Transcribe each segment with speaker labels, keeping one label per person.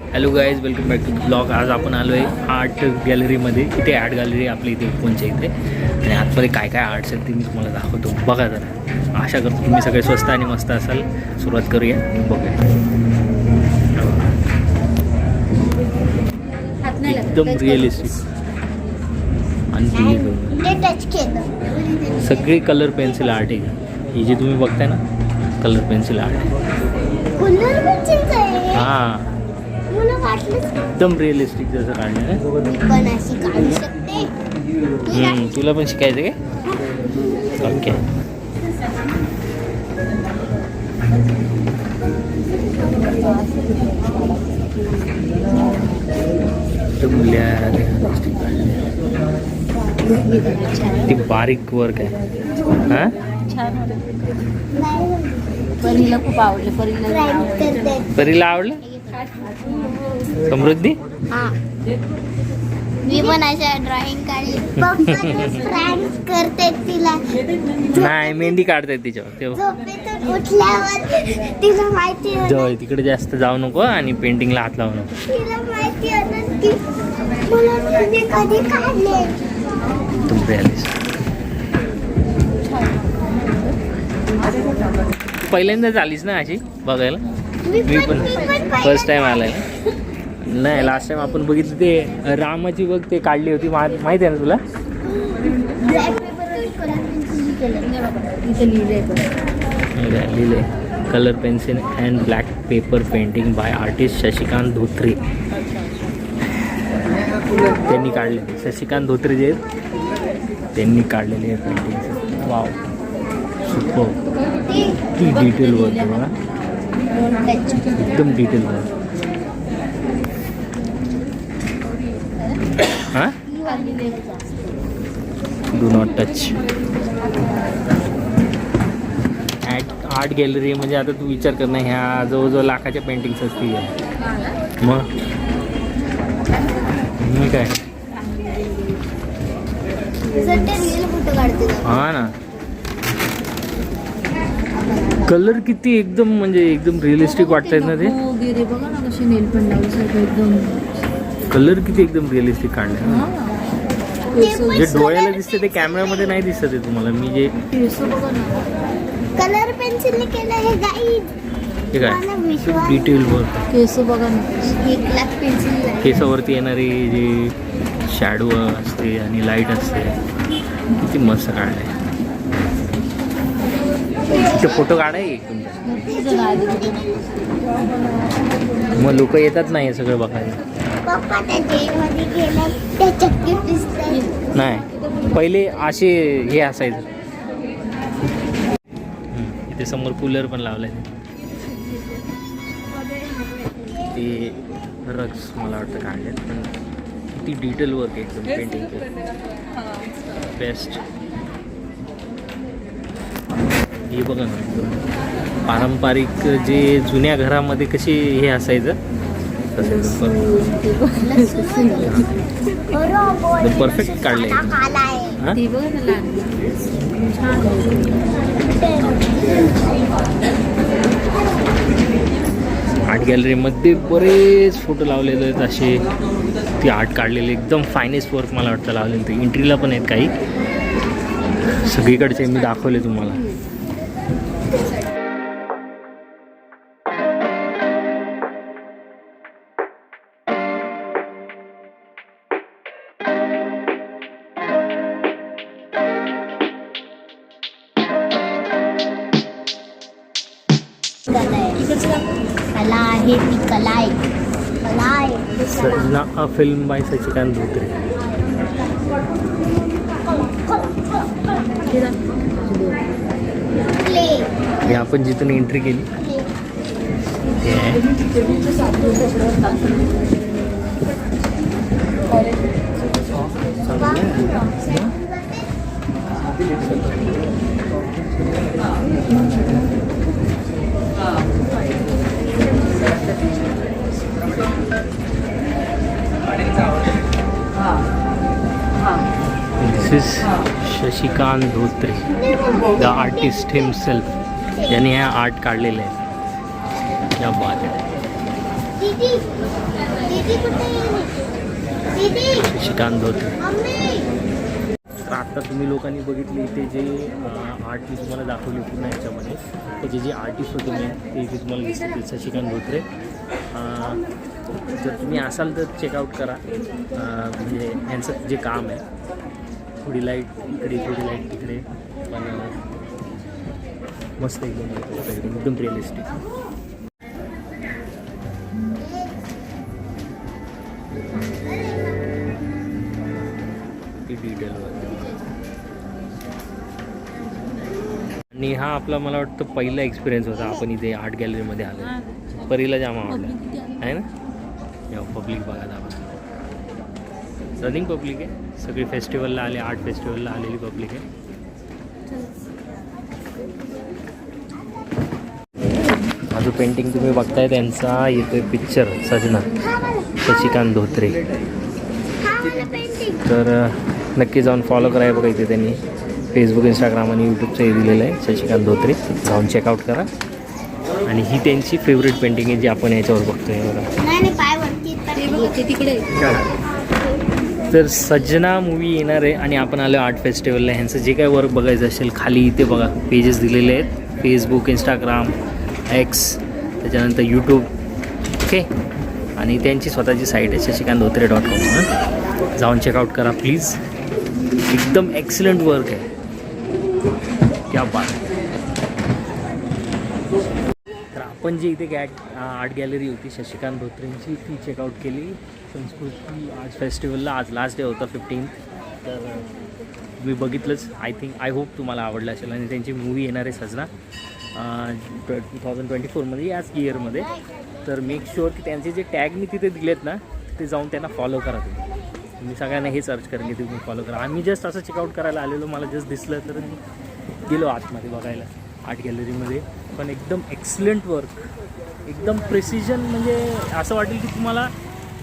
Speaker 1: Hello guys welcome back to blog आज आपण आलो आहे आर्ट गॅलरीमध्ये इथे आर्ट गॅलरी आपली इथे कोणच्या इथे? आणि आतमध्ये काय काय आर्ट्स आहेत ते मी तुम्हाला दाखवतो. बघा जरा. आशा करतो तुम्ही सगळे स्वस्त आणि मस्त असाल. सुरुवात करूया. बघूया. एकदम रिअलिस्टिक आणि सगळी कलर पेन्सिल आर्ट आहे. ही जी तुम्ही बघताय ना कलर पेन्सिल आर्ट आहे. हां.
Speaker 2: मला
Speaker 1: एकदम रिअलिस्टिक जसं काढलं आहे.
Speaker 2: मी पण अशी काढू शकते. तुला
Speaker 1: हम्म, तुला पण शिकायचं काय ओके ती बारीक वर्क आहे. हा?
Speaker 3: परीला खूप आवडले. परीला
Speaker 1: परीला आवडलं? समृद्धी?
Speaker 2: हा. मी पण अशा ड्रॉइंग काढली. करते तिला.
Speaker 1: नाही मेहंदी काढतायत तिच्यावर तेव्हा.
Speaker 2: झोपेतून उठल्यावर तिला माहिती होणार.
Speaker 1: जवळ तिकडे जास्त जाऊ नको आणि पेंटिंगला हात लावू नको.
Speaker 2: तिला माहिती कधी काढले
Speaker 1: पहिल्यांदाच आलीस ना अशी बघायला?
Speaker 2: मी पण
Speaker 1: फर्स्ट टाइम आलाय नाही लास्ट टाइम आपण बघितलं ते रामाची बघ ते काढली होती. मा- माहिती आहे ना तुला? लिहिले colour pencil and black paper painting by artist Shashikant Dhotre त्यांनी काढले. शशिकांत धोत्रे जे आहेत त्यांनी काढलेले पेंटिंग वाव सुपर ती डिटेल वर्क तुम्हाला बघा. एकदम डिटेल हां? Do not touch at art gallery म्हणजे आता तू विचार कर ना ह्या जवळजवळ लाखाच्या पेंटिंग्स असतील. मग? मी काय. हा ना. कलर किती एकदम म्हणजे एकदम रिअलिस्टिक वाटतायत ना ते?
Speaker 3: गहू वगैरे बघा ना कशी नेल पण लावल्यासारखं एकदम.
Speaker 1: कलर किती एकदम रिअलिस्टिक काढले
Speaker 3: हा.
Speaker 2: ते
Speaker 1: जे डोळ्याला दिसते ते कॅमेऱ्यामध्ये नाही दिसत आहे तुम्हाला. मी जे
Speaker 3: केस बघा ना.
Speaker 2: कलर पेन्सिलने केलं हे गाईड
Speaker 1: हे काय?
Speaker 2: मला विश्वास
Speaker 1: डिटेल वर्क
Speaker 3: केस बघा ना.
Speaker 2: हे ब्लॅक पेन्सिल
Speaker 1: केसावरती येणारी जी शॅडो असते आणि लाइट असते किती मस्त काढले ते फोटो काढाय
Speaker 3: आले
Speaker 1: मग लोक येतात नाही सगळं बघायला? नाही. पहिले असे हे असायचं. इथे समोर कूलर पण लावलाय. ते रक्स मला वाटतं काढलेत पण किती डिटेल वर्क आहे एकदम पेंटिंग बेस्ट हे बघा ना पारंपरिक जे जुन्या घरामध्ये कशी हे असायचं? तसं
Speaker 3: परफेक्ट काढले
Speaker 1: आर्ट गॅलरीमध्ये बरेच फोटो लावलेले आहेत असे. ती आर्ट काढलेले एकदम फायनेस्ट वर्क मला वाटतं लावलेलं. ते एंट्रीला पण आहेत काही. सगळीकडचे मी दाखवले तुम्हाला.
Speaker 2: कला आहे कला आहे ती कला आहे कला आहे ती कला.
Speaker 1: Sajna a film by Sachikant Dhotre
Speaker 3: हे ना.
Speaker 2: Play.
Speaker 1: हे आपण जिथून एंट्री केली. ते आहे this is Shashikant Dhotre the artist himself यांनी ह्या आर्ट काढलेले आहेत. या बात आहे. शशिकांत धोत्रे. तर आत्ता तुम्ही लोकांनी बघितले इथे जे आर्ट मी तुम्हाला दाखवले पूर्ण ह्याच्यामध्ये त्याचे जे आर्टिस्ट होते मी ते इथे तुम्हाला दिसतील. शशिकांत धोत्रे. जर तुम्ही असाल तर चेकआउट करा. म्हणजे ह्यांचं जे काम आहे थोडी लाइट इकडे थोडी लाइट तिकडे. पण मस्त एकदम एकदम एकदम रिअलिस्टिक आणि हा आपला मला वाटतं पहिला एक्सपिरियन्स होता. आपण इथे आर्ट गॅलरीमध्ये आलो. परीला जाम आवडला आहे ना? पब्लिक बघा आपण रनिंग पब्लिक आहे. सगळी फेस्टिवलला आले आर्ट फेस्टिवलला आलेली पब्लिक आहे. हा जो पेंटिंग तुम्ही बघताय त्यांचा येतोय पिक्चर सजना शशिकांत धोत्रे. तर नक्की जाऊन फॉलो कराय बघा इथे त्यांनी. फेसबुक इंस्टाग्राम आणि यूट्यूबचं हे दिलेलं आहे शशिकांत धोत्रे. जाऊन चेकआउट करा. आणि ही त्यांची फेवरेट पेंटिंग आहे जी आपण याच्यावर बघतोय बघा.
Speaker 2: नाही नाही पाय वरती
Speaker 3: तिकडे
Speaker 1: तर सज्जना मूवी येणार आहे आणि आपण आलो आर्ट फेस्टिवलला ह्यांचं जे काय वर्क बघायचं असेल खाली इथे बघा पेजेस दिलेले आहेत. फेसबुक इंस्टाग्राम एक्स त्याच्यानंतर यूट्यूब ओके आणि त्यांची स्वतःची साईट आहे शशिकांत धोत्रे डॉट कॉम जाऊन चेकआउट करा प्लीज एकदम एक्सलंट वर्क आहे. क्या बात तर आपण जी इथे गॅट आर्ट गॅलरी होती शशिकांत धोत्रेंची ती चेकआउट केली. संस्कृती आर्ट फेस्टिवलला आज लास्ट डे होता फिफ्टीन तर मी बघितलंच. आय थिंक आय होप तुम्हाला आवडलं असेल आणि त्यांची मूवी येणार आहे सजना. टू थाउजंड ट्वेंटी फोरमध्ये याच इयरमध्ये तर मेक शुअर की त्यांचे जे टॅग मी तिथे दिलेत ना ते जाऊन त्यांना फॉलो करा तुम्ही. मी सगळ्यांना हे सर्च करेन की तुम्ही फॉलो करा. आम्ही जस्ट असं चेकआउट करायला आलेलो मला जस्ट दिसलं तर मी गेलो आतमध्ये बघायला आर्ट गॅलरीमध्ये पण एकदम एक्सलंट वर्क एकदम प्रिसिजन म्हणजे असं वाटेल की तुम्हाला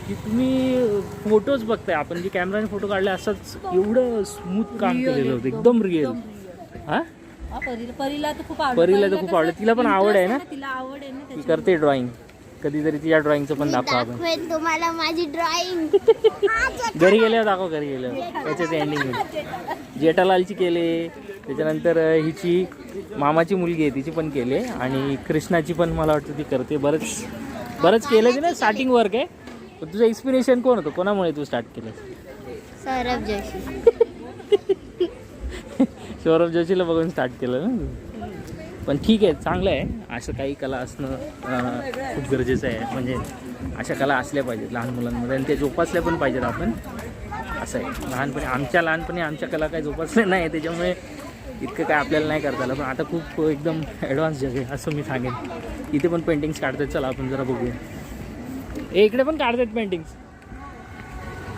Speaker 1: की तुम्ही फोटोज बघताय आपण जे कॅमेराने फोटो काढले असंच एवढं स्मूथ काम केलेलं होतं
Speaker 3: एकदम-
Speaker 1: रिअल हां?
Speaker 3: परीला परीला तर खूप आवड
Speaker 1: परीला तर खूप आवडलं. तिला पण आवड आहे ना?
Speaker 3: तिला आवड आहे ना
Speaker 1: ती करते ड्रॉइंग कधीतरी तिच्या ड्रॉइंगचं पण दाखवा आपण.
Speaker 2: तुम्हाला माझी ड्रॉइंग
Speaker 1: घरी गेल्यावर दाखव घरी गेल्यावर. त्याच्याच एंडिंग जेठालालची केले त्याच्यानंतर हिची मामाची मुलगी आहे तिची पण केले आणि कृष्णाची पण मला वाटतं ती करते. बरंच बरंच केलं ते ना स्टार्टिंग वर्क आहे. पण तुझं इन्स्पिरेशन कोण होतं? कोणामुळे तू स्टार्ट केलं?
Speaker 2: सौरभ जोशी.
Speaker 1: सौरभ जोशीला बघून स्टार्ट केलं ना तू? पण ठीक आहे चांगलं आहे. असं काही कला असणं खूप गरजेचं आहे. म्हणजे अशा कला असल्या पाहिजेत लहान मुलांमध्ये. आणि त्या जोपासल्या पण पाहिजेत आपण. असं आहे. लहानपणी आमच्या लहानपणी आमच्या कला काही जोपासल्या नाही. त्याच्यामुळे इतकं काय आपल्याला नाही करता आलं. पण आता खूप एकदम ॲडव्हान्स जग आहे असं मी सांगेन. इथे पण पेंटिंग्स काढतात चला आपण जरा बघूया. ए इकडे पण काढतात पेंटिंग्स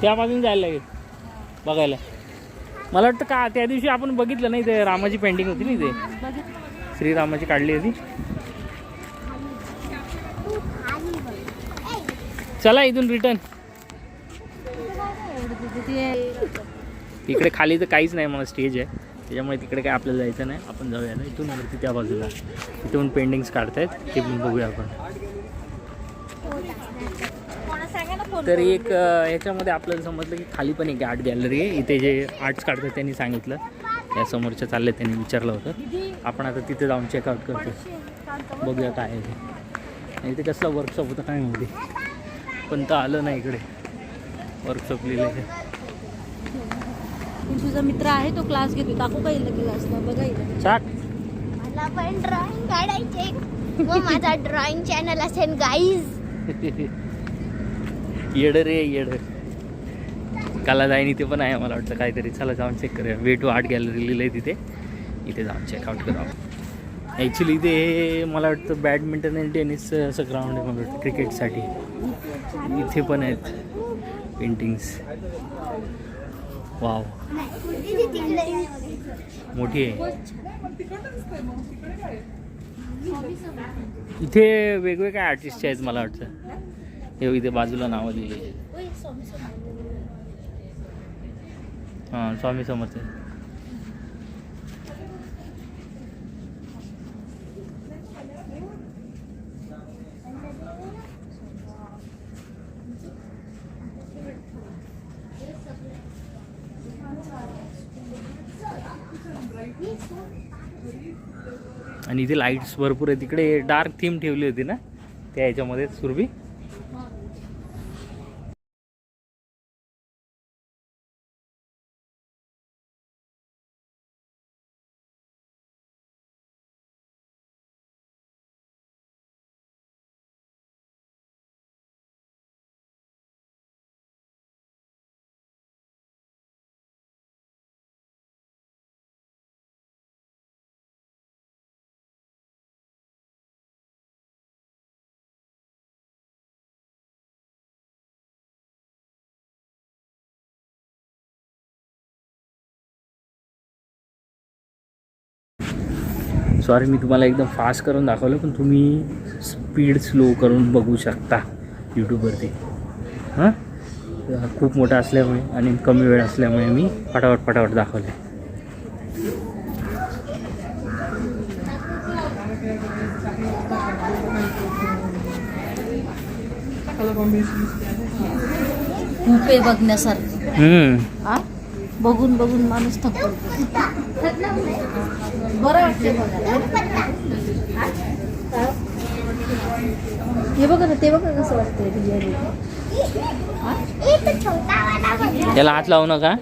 Speaker 1: त्या बाजून जायला लागेल. बघायला. मला वाटतं का त्या दिवशी आपण बघितलं नाही ते रामाची पेंटिंग होती ना इथे श्रीरामाची काढली होती. चला इथून रिटर्न इकडे खाली तर काहीच नाही मला स्टेज आहे. त्याच्यामुळे तिकडे काय आपल्याला जायचं नाही. आपण जाऊया ना इथून वरती त्या बाजूला. इथून पेंटिंग्स काढतायत. ते पण बघूया आपण. तर एक अं, ह्याच्यामध्ये आपल्याला समजलं की खाली पण एक आर्ट गॅलरी आहे. इथे जे आर्ट्स काढतात त्यांनी सांगितलं. त्या समोरच्या चालले त्यांनी विचारलं होतं. आपण आता तिथे जाऊन चेकआउट करतो बघूया काय आहे इथे कसला वर्कशॉप होता काय माहिती. पण तर आलं नाही इकडे. वर्कशॉप लिहिलं
Speaker 3: तुझा मित्र आहे तो क्लास घेतो दाखवू का येईल क्लासला बघा इथं.
Speaker 1: चाक.
Speaker 2: मला पण ड्रॉइंग काढायचे. माझा ड्रॉइंग चॅनल असेल गाईज
Speaker 1: येड रे येड. कला जाईन इथे पण आहे मला वाटतं काहीतरी. चला जाऊन चेक करूया. वे टू आर्ट गॅलरी लिहिलं आहे तिथे. इथे जाऊन चेकआउट करावं ॲक्च्युली इथे मला वाटतं बॅडमिंटन आणि टेनिसचं असं ग्राउंड आहे मला वाटतं क्रिकेटसाठी इथे पण आहेत पेंटिंग्स वाव मोठी आहे. इथे वेगवेगळ्या आर्टिस्टचे आहेत मला वाटतं. हे इथे बाजूला नावं दिली. हां स्वामी समर्थ. आणि इथे लाईट्स भरपूर आहे तिकडे डार्क थीम ठेवली होती ना? त्या ह्याच्यामध्ये सुरभी? सॉरी मी तुम्हाला एकदम फास्ट करून दाखवलं पण तुम्ही स्पीड स्लो करून बघू शकता यूट्यूबवरती हां? खूप मोठा असल्यामुळे आणि कमी वेळ असल्यामुळे मी फटाफट फटाफट दाखवले.
Speaker 3: बघण्यासारखं.
Speaker 1: हम्म.
Speaker 3: हा? बघून बघून माणूस थकतो बरं वाटते बघायला. हे बघा ना ते बघा कसं वाटतंय
Speaker 2: बघ.
Speaker 1: त्याला हात लावू नका.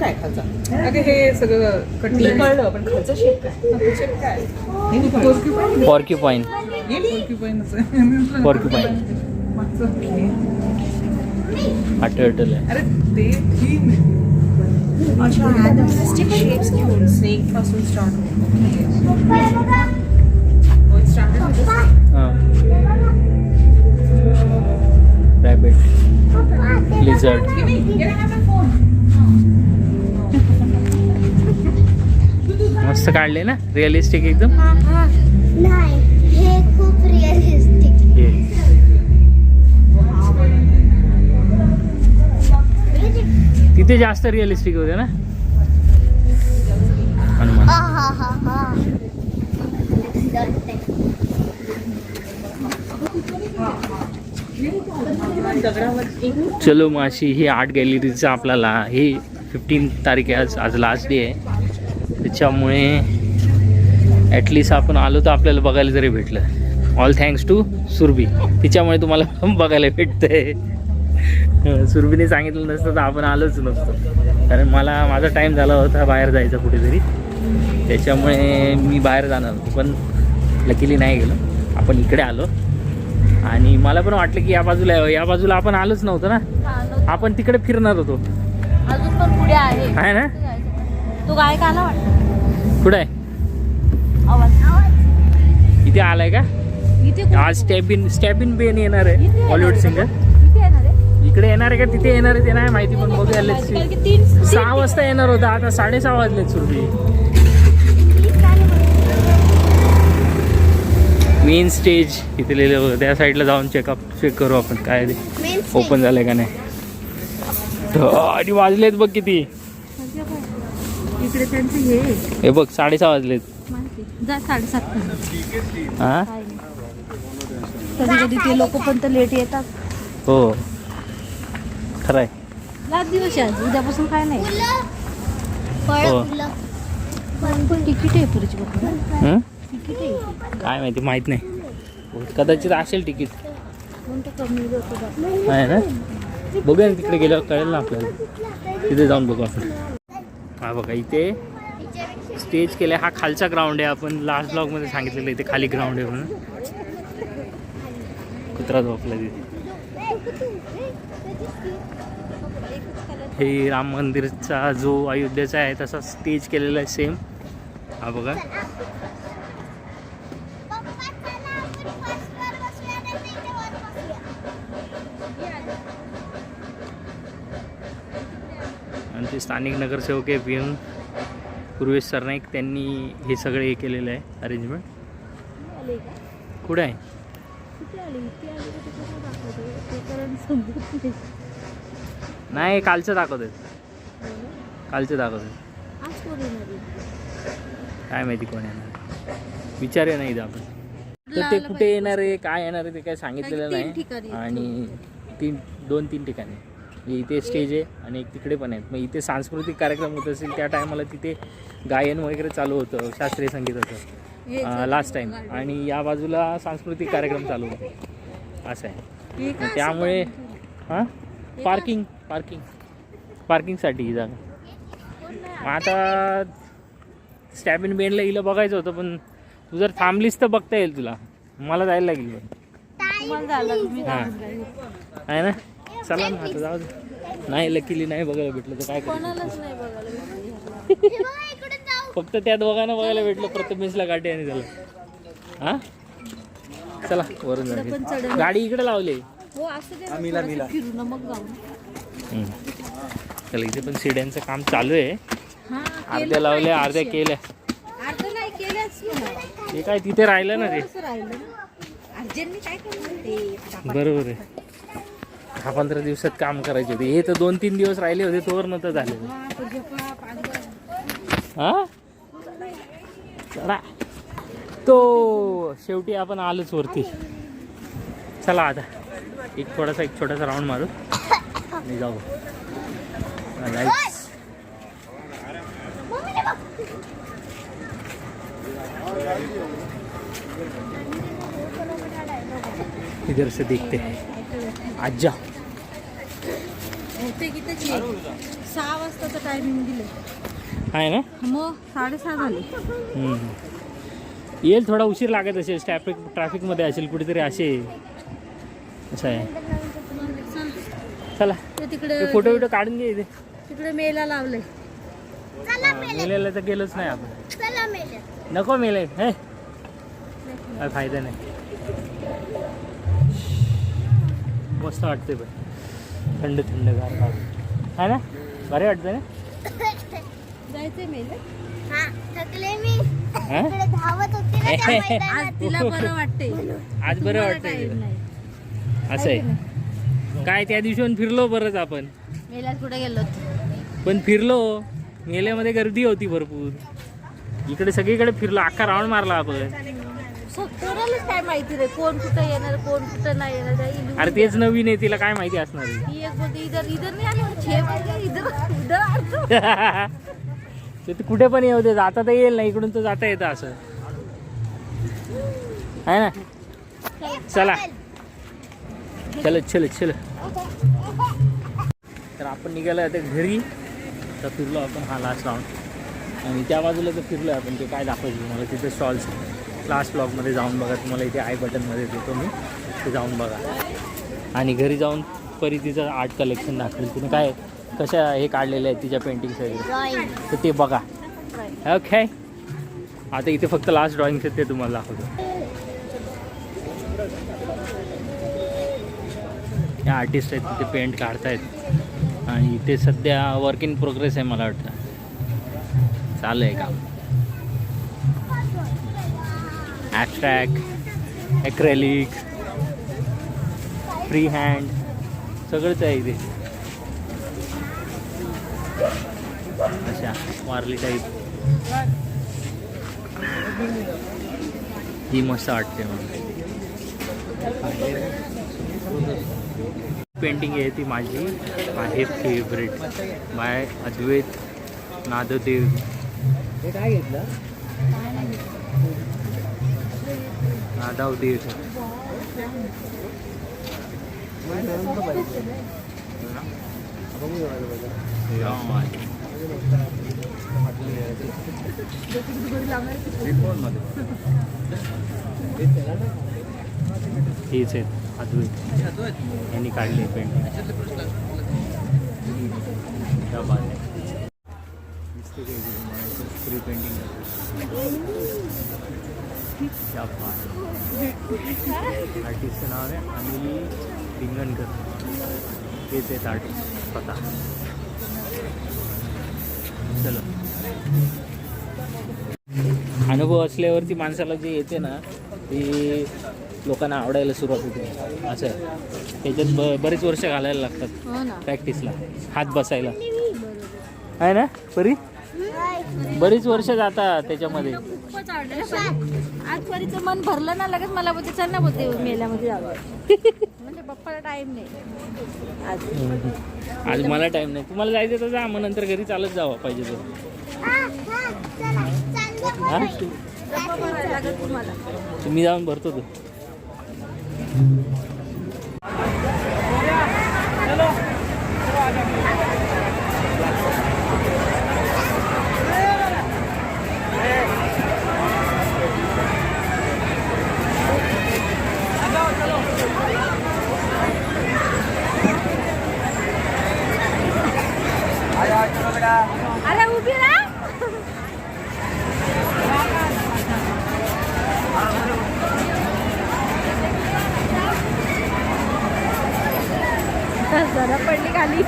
Speaker 4: शेप काय खालचा अगं हे सगळं कटिंग कळलं पण खालचा शेप काय शेप काय पोर्क्युपाईन
Speaker 1: पॉर्क्युपाईन
Speaker 4: हे पोर्क्युपाईनच आहे
Speaker 1: पॉर्क्युपाईन
Speaker 4: मागचं हे.
Speaker 1: हा टर्टल आहे
Speaker 4: अरे ते घेऊन स्नेकपासून स्टार्ट
Speaker 2: पप्पा हे बघा.
Speaker 4: स्टार्ट
Speaker 1: हां रॅबिट लिझर्ड मस्त काढले ना? रिअलिस्टिक एकदम?
Speaker 2: हा, हा. नाही हे खूप रिअलिस्टिक
Speaker 1: हे. तिथे जास्त रिअलिस्टिक होते ना? हनुमान.
Speaker 2: हा हा हा हा.
Speaker 1: चलो माशी ही आर्ट गॅलरीचा आपल्याला ही फिफ्टीन तारीख आज आज लास्ट डे आहे. त्याच्यामुळे ॲटलिस्ट आपण आलो तर आपल्याला बघायला तरी भेटलं. ऑल थँक्स टू सुरभी तिच्यामुळे तुम्हाला बघायला भेटतंय. सुरभीने सांगितलं नसतं तर आपण आलोच नसतो. कारण मला माझा टाईम झाला होता बाहेर जायचा कुठेतरी. त्याच्यामुळे मी बाहेर जाणार होतो. पण लकीली नाही गेलो. आपण इकडे आलो. आणि मला पण वाटलं की या बाजूला या बाजूला आपण आलोच नव्हतं ना? आपण तिकडे फिरणार होतो.
Speaker 3: अजून पण पुढे आहे.
Speaker 1: ना?
Speaker 3: तो गाय का वाटतं?
Speaker 1: कुठे आहे? इथे आलाय का? आज स्टॅबिन स्टॅबिन बेन येणार आहे बॉलिवूड सिंगर इकडे येणार आहे का? तिथे येणार आहे ते नाही माहिती पण बघूया सहा वाजता येणार होता आता साडेसहा वाजलेत सुरभी. मेन स्टेज इथे लिहिलं होतं. त्या साईडला जाऊन चेकअप चेक करू आपण काय ते ओपन झालंय का नाही. आणि वाजलेत बघ किती.
Speaker 3: इकडे त्यांचं हे.
Speaker 1: हे बघ साडेसहा वाजलेत.
Speaker 3: माहिती. जा साडेसात
Speaker 1: हा?
Speaker 3: कधी कधी ते लोक पण तर लेट येतात.
Speaker 1: हो. खरंय.
Speaker 3: लाच दिवस आहे आज. उद्यापासून काय नाही.
Speaker 1: हो.
Speaker 3: पण तिकीट आहे पुरीची बघ.
Speaker 1: हं?
Speaker 3: तिकीट आहे.
Speaker 1: काय माहिती माहीत नाही. कदाचित असेल तिकीट.
Speaker 3: कोणतं कमी
Speaker 1: आहे ना? बघूया ना तिकडे गेल्यावर कळेल ना आपल्याला. तिथे जाऊन बघू आपण. हा बघा इथे स्टेज केलं हा खालचा ग्राउंड आहे आपण. लास्ट ब्लॉगमध्ये सांगितलेलं इथे खाली ग्राउंड आहे म्हणून. कुत्रा झोपला तिथे. हे राम मंदिरचा जो अयोध्येचा आहे तसा स्टेज केलेला आहे सेम हा बघा
Speaker 2: पप्पा चला आपण first वर बसूया नाही तर इथे वर बसूया.
Speaker 1: स्थानिक नगरसेवक आहे पी एम पूर्वेश सरनाईक. त्यांनी हे सगळे हे केलेलं आहे अरेंजमेंट कुठे आहे?
Speaker 3: नाही
Speaker 1: कालचं दाखवत
Speaker 3: ना?
Speaker 1: कालचं दाखवत
Speaker 3: आज कोण येणार आहे?
Speaker 1: काय माहिती कोण येणार विचारूया नाही आपण. तर ते कुठे येणार आहे काय येणार आहे ते काय सांगितलेलं नाही.
Speaker 3: आहेत.
Speaker 1: आणि तीन दोन तीन ठिकाणी. इथे स्टेज आहे आणि एक तिकडे पण आहेत. मग इथे सांस्कृतिक कार्यक्रम होत असेल त्या टायमाला तिथे गायन वगैरे चालू होतं शास्त्रीय संगीत होतं. लास्ट टाइम आणि या बाजूला सांस्कृतिक कार्यक्रम चालू होते. असं आहे.
Speaker 3: हे
Speaker 1: त्यामुळे हां? पार्किंग पार्किंग पार्किंगसाठी ही जागा. मग आता स्टॅबिन बेनला हिला बघायचं होतं पण तू जर थांबलीस तर बघता येईल तुला. मला जायला लागेल पण.
Speaker 3: तुम्हाला झालं तुम्ही
Speaker 1: हां. आहे ना? चला ना आता जाऊ दे. नाही लकीली नाही बघायला भेटलं तर काय करायचं
Speaker 3: कोणालाच नाही बघायला भेटली.
Speaker 2: हे बघा इकडे जाऊ.
Speaker 1: फक्त त्या दोघांना बघायला भेटलं प्रथमेशला गाठी आणि त्याला. हां? चला वरून जाऊ. गाडी इकडे लावली.
Speaker 3: हो.
Speaker 1: चला इथे पण सिड्यांचं काम चालू आहे.
Speaker 3: हा
Speaker 1: अर्ध्या लावल्या अर्ध्या केल्या. हे काय तिथे राहिलं ना
Speaker 3: ते
Speaker 1: बरोबर आहे. दहा पंधरा दिवसात काम करायचे होते. हे तर दोन तीन दिवस राहिले होते तोवर नव्हतं झाले.
Speaker 3: हा,
Speaker 1: हा? चला. तो शेवटी आपण आलोच वरती. चला आता. एक थोडासा एक छोटासा राऊंड मारू. आणि जाऊ. इधर से देखते हैं. आजा.
Speaker 3: बहुतेक इथेच ये. सहा वाजताचं टायमिंग दिलं
Speaker 1: आहे ना?
Speaker 3: मग साडेसहा झाले.
Speaker 1: येईल थोडा उशीर लागत असेल ट्रॅफिक ट्रॅफिकमध्ये असेल कुठेतरी असे. असं आहे. चला.
Speaker 3: तिकडे
Speaker 1: फोटो बिटो काढून घे इथे.
Speaker 3: तिकडे मेला लावलंय.
Speaker 2: चला मेले.
Speaker 1: मेलेला तर गेलोच नाही आपण.
Speaker 2: चला मेले.
Speaker 1: नको मेले. हे. काय फायदा नाही. मस्त वाटते पण. थंड थंड गार गार. आहे ना? बरे वाटतं ना?
Speaker 3: जायचंय मेला
Speaker 2: हा थकले मी.
Speaker 1: हा?
Speaker 2: इकडे धावत होते ना त्या
Speaker 3: आज तिला बरं वाटते
Speaker 1: आज बरं वाटतंय.
Speaker 3: टाइम
Speaker 1: तिला.
Speaker 3: नाही.
Speaker 1: असं आहे. काय त्या दिवशी फिरलो बरंच आपण.
Speaker 3: मेला कुठे गेलो?
Speaker 1: पण फिरलो. मेल्यामध्ये गर्दी होती भरपूर. इकडे सगळीकडे फिरलो. अख्खा राऊंड मारला आपण.
Speaker 3: काय माहिती रे कोण कुठं येणार कोण कुठं नाही येणार
Speaker 1: अरे तेच नवीन आहे तिला काय माहिती असणार आहे?
Speaker 3: एक बोलते इधर इधर नाही आली छे पाहिजे इधर इधर आलो.
Speaker 1: ते ते कुठे पण येऊ दे जाता तर येईल ना इकडून तर जाता येतं असं. आहे ना? चला. चल चल चल. तर आपण निघालो आता घरी. तर फिरलो आपण हा लास्ट राऊंड आणि त्या बाजूला तर फिरलो आपण ते काय दाखवायचं तुम्हाला तिथे स्टॉल्स लास्ट ब्लॉगमध्ये जाऊन बघा तुम्हाला इथे आय बटनमध्ये देतो मी. ते जाऊन बघा. आणि घरी जाऊन परी तिचं आर्ट कलेक्शन दाखवेल. तिने काय कशा हे काढलेले आहेत तिच्या पेंटिंग्स वगैरे तर ते बघा. ओके आता इथे फक्त लास्ट ड्रॉइंग्स आहेत ते तुम्हाला दाखवतो. या आर्टिस्ट आहेत तिथे पेंट काढतायत. आणि इथे सध्या वर्क इन प्रोग्रेस आहे मला वाटतं. चालू आहे काम. ॲबस्ट्रॅक ॲक्रेलिक फ्री हँड सगळंच आहे इथे. अशा वारली टाईप ही मस्त वाटते मला. पेंटिंग आहे ती माझी. आहे फेवरेट बाय अद्वैत नाददेव हे काय घेतलं? नादाव देव हेच आहेत अद्वैत यांनी काढले पेंटिंग त्या बात आहे. दिसते का इथे तुम्हाला? फ्री पेंटिंग त्या आर्टिस्टचं नाव आहे अनिली रिंगणकर हेच आहेत आर्टिस्ट स्वतः. चलो. अनुभव असल्यावरती माणसाला जे येते ना ती लोकांना आवडायला सुरुवात होते. असं आहे. त्याच्यात ब बरेच वर्ष घालायला लागतात.
Speaker 3: हो
Speaker 1: प्रॅक्टिसला हात बसायला. आहे ना परी? बरीच वर्ष जातात त्याच्यामध्ये.
Speaker 3: आवडलं आज परीचं मन भरलं ना लगेच मला बोलते चल ना बोलते मेल्यामध्ये जावं म्हणजे पप्पाला टाइम नाही. आज.
Speaker 1: आज मला टाइम नाही. तुम्हाला जायचं तर जा मग नंतर घरी चालत जावं पाहिजे तर.
Speaker 2: हा, चला,
Speaker 1: तुम्ही जाऊन भरतो तो.
Speaker 3: अरे उभी ना जरा पडली खाली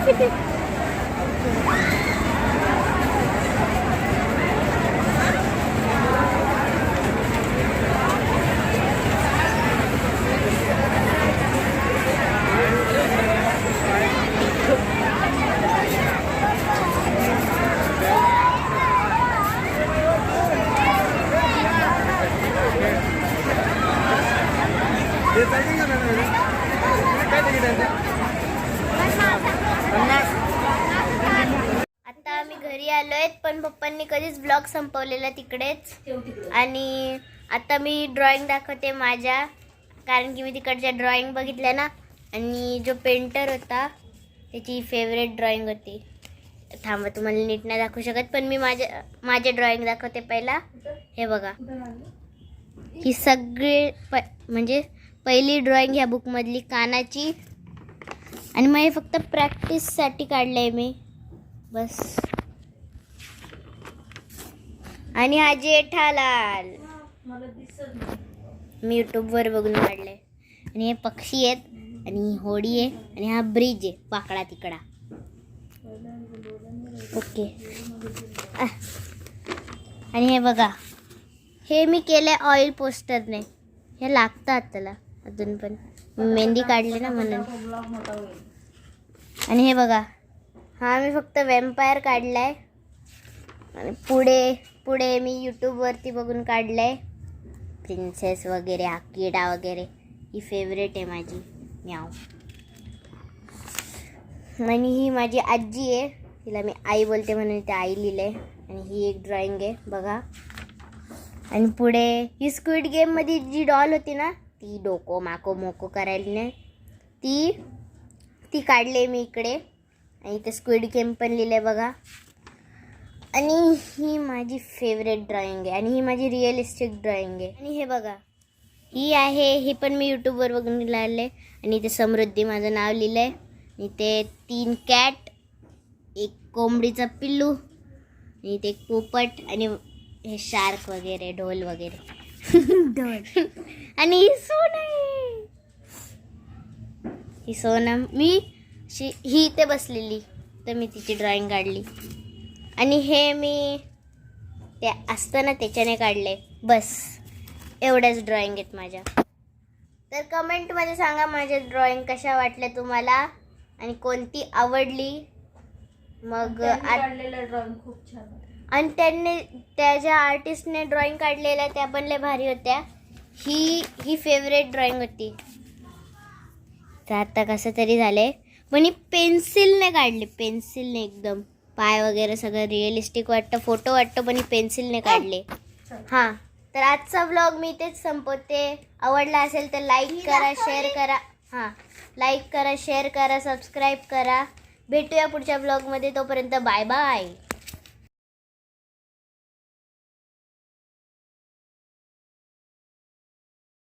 Speaker 2: आता आम्ही घरी आलोय पण पप्पांनी कधीच ब्लॉग संपवलेला तिकडेच. आणि आता मी ड्रॉइंग दाखवते माझ्या. कारण की मी तिकडच्या ड्रॉइंग बघितल्या ना. आणि जो पेंटर होता त्याची फेवरेट ड्रॉइंग होती. थांबा तुम्हाला नीट नाही दाखवू शकत पण मी माझ्या माझे ड्रॉइंग दाखवते पहिला. हे बघा. ही सगळे प म्हणजे पहिली ड्रॉइंग ह्या बुकमधली कानाची. आणि मग हे फक्त प्रॅक्टिससाठी काढलं आहे मी. बस. आणि हा जेठालाल. मी यूट्यूबवर बघून काढलंय. आणि हे पक्षी आहेत आणि होडी आहे आणि हा ब्रिज आहे वाकडा तिकडा. ओके. आह. आणि हे बघा हे मी केलंय ऑइल पोस्टरने हे लागतात त्याला अजून पण. मेहंदी काढली ना म्हणून. आणि हे बघा हा मी फक्त वॅम्पायर काढलाय. आणि पुढे पुढे मी यूट्यूबवरती बघून काढलं आहे प्रिन्सेस वगैरे हा किडा वगैरे. ही फेवरेट आहे माझी. म्याव आणि ही माझी आजी आहे. तिला मी आई बोलते म्हणून ते आई लिहिलं आहे आणि ही एक ड्रॉइंग आहे. बघा. आणि पुढे ही स्क्विड गेममध्ये जी डॉल होती ना ती डोको माको मोको करायला नाही. ती ती काढली मी इकडे. आणि इथे स्क्विड गेम पण लिहिले बघा. आणि ही माझी फेवरेट ड्रॉइंग आहे. आणि ही माझी रिअलिस्टिक ड्रॉइंग आहे. आणि हे बघा ही आहे ही पण मी यूट्यूबवर बघून लिहिले आणि इथे समृद्धी माझं नाव लिहिलं आहे आणि ते तीन कॅट एक कोंबडीचा पिल्लू आणि इथे एक पोपट आणि हे शार्क वगैरे ढोल वगैरे. ढोल. आणि ही सोनं ही सोनम मी शी ही इथे बसलेली. तर मी तिची ड्रॉइंग काढली. आणि हे मी ते असतं ना त्याच्याने काढले. बस. एवढ्याच ड्रॉइंग आहेत माझ्या. तर कमेंटमध्ये सांगा माझ्या ड्रॉइंग कशा वाटल्या तुम्हाला आणि कोणती आवडली? मग
Speaker 3: ड्रॉइंग खूप छान
Speaker 2: आणि त्यांनी त्या ज्या आर्टिस्टने ड्रॉइंग काढलेल्या त्या पण लय भारी होत्या. ही ही फेवरेट ड्रॉइंग होती. तर आता कसं तरी झालंय. पण ही पेन्सिलने काढली. पेन्सिलने एकदम. पाय वगैरे सगळं रिअलिस्टिक वाटतं. फोटो वाटतं पण ही पेन्सिलने काढले. हां. तर आजचा व्लॉग मी इथेच संपवते. आवडला असेल तर लाईक करा शेअर करा. हां. लाईक करा शेअर करा सबस्क्राईब करा. भेटूया पुढच्या ब्लॉगमध्ये तोपर्यंत बाय बाय